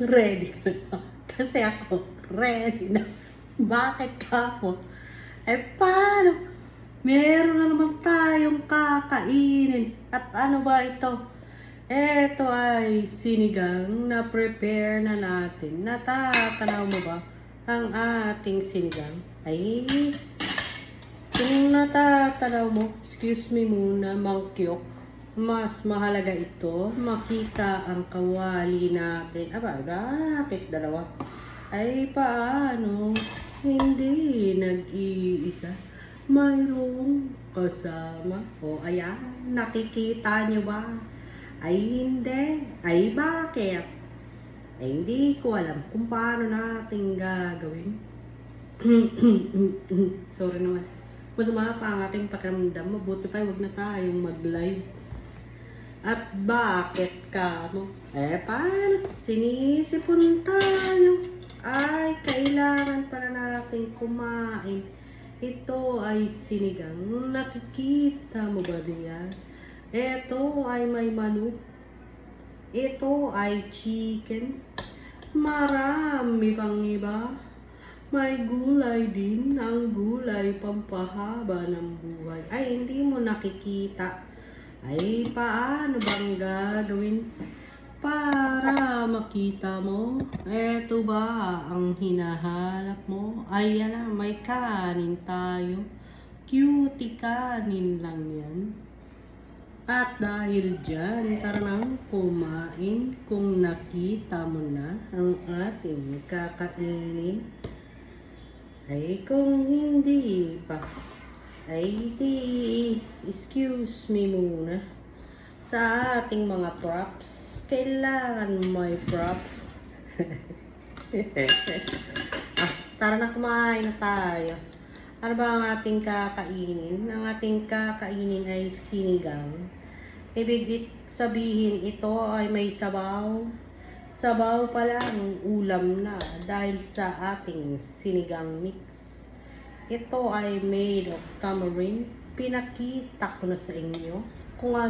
ready ka na. Kasi ako, ready na. Bakit ka ako? Eh, paano? Meron na naman tayong kakainin. At ano ba ito? Ito ay sinigang na prepare na natin. Natatanaw mo ba ang ating sinigang? Ay, kung natatanaw mo, excuse me muna, mangkyok. Mas mahalaga ito, makita ang kawali natin. Aba, bakit dalawa? Ay, paano? Hindi nag-iisa. Mayroong kasama. O, ayan, nakikita niyo ba? Ay, hindi. Ay, bakit? Ay, hindi ko alam kung paano natin gagawin. Sorry naman. Masama pa ang aking pakiramdam. Mabuti pa, wag na tayong mag-live. At bakit ka, ano? Eh, paano? Sinisipon tayo. Ay, kailangan pala natin kumain. Ito ay sinigang. Nakikita mo ba diyan? Ito ay may manok. Ito ay chicken. Marami pang iba. May gulay din. Ang gulay pampahaba ng buhay. Ay, hindi mo nakikita. Ay, paano bang gagawin? Para makita mo, eto ba ang hinahanap mo? Ayan na, may kanin tayo. Cutie kanin lang yan. At dahil dyan, tara nang kumain kung nakita mo na ang ating kakainin. Ay kung hindi pa, ay di, excuse me muna. Sa ating mga props, kailangan may props. ah, tara na kumain na tayo. Ano ba ang ating kakainin? Ang ating kakainin ay sinigang. Ibig sabihin ito ay may sabaw. Sabaw pala ang ulam na dahil sa ating sinigang mix. Ito ay made of tamarind. Pinakita ko na sa inyo kung ano